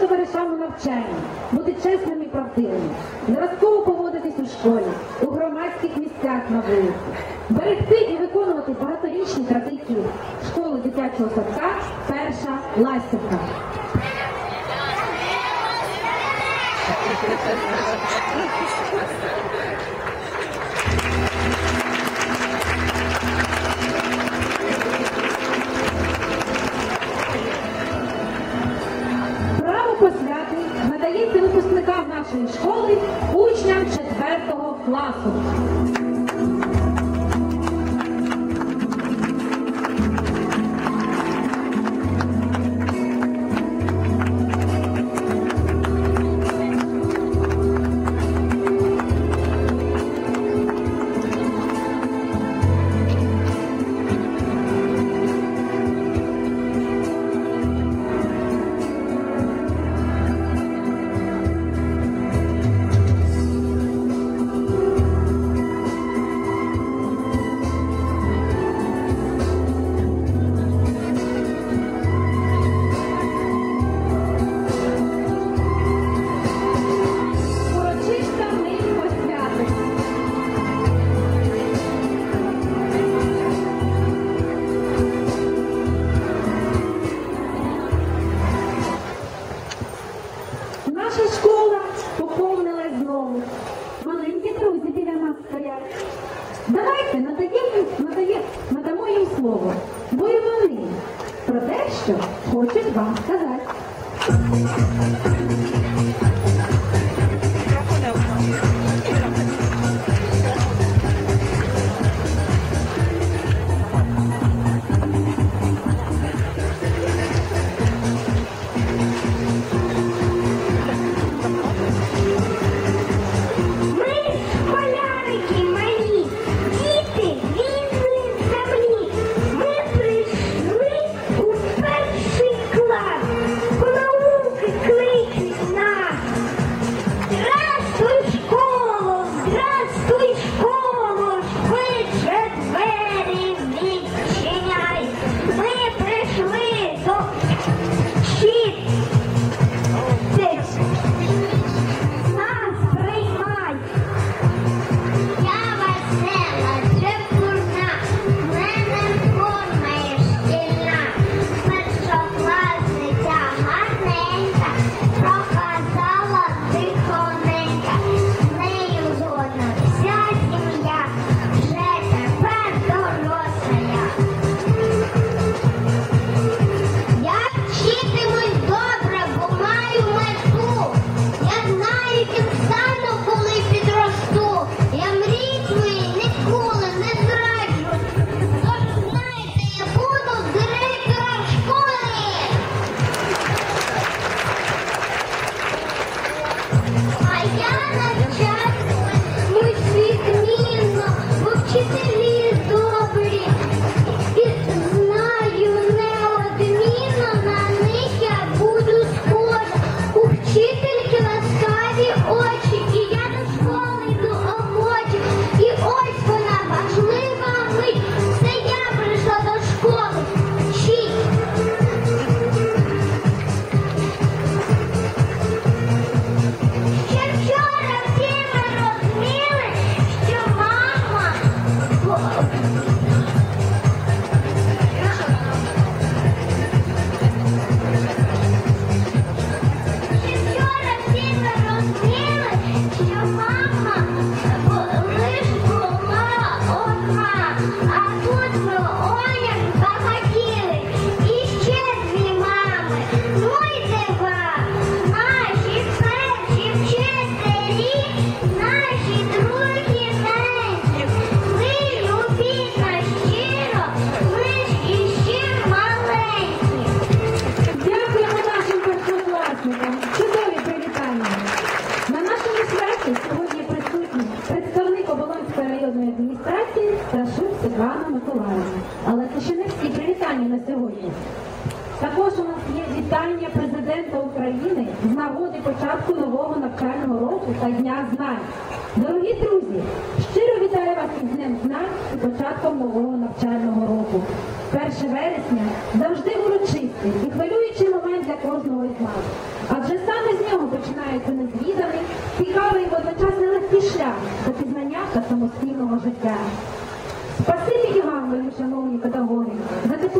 товаришам у навчанні, бути чесними і правдивими, зразково поводитись у школі, у громадських місцях на вулиці, берегти і виконувати багаторічні традиції. Школи дитячого садка перша ластівка. Нашої школи учням 4 класу. Давайте надаємо, надаємо, надамо їм слово, бо і вони про те, що хочуть вам сказати. Thank you. Сьогодні. Також у нас є вітання президента України з нагоди початку нового навчального року та Дня знань. Дорогі друзі, щиро вітаю вас із Днем знань і початком нового навчального року. 1 вересня завжди урочистий і хвилюючий момент для кожного із нас. Адже саме з нього починається незвіданий, цікавий і водночас нелегкий шлях до пізнання та самостійного життя. Спасибі і вам, шановні педагоги, за таку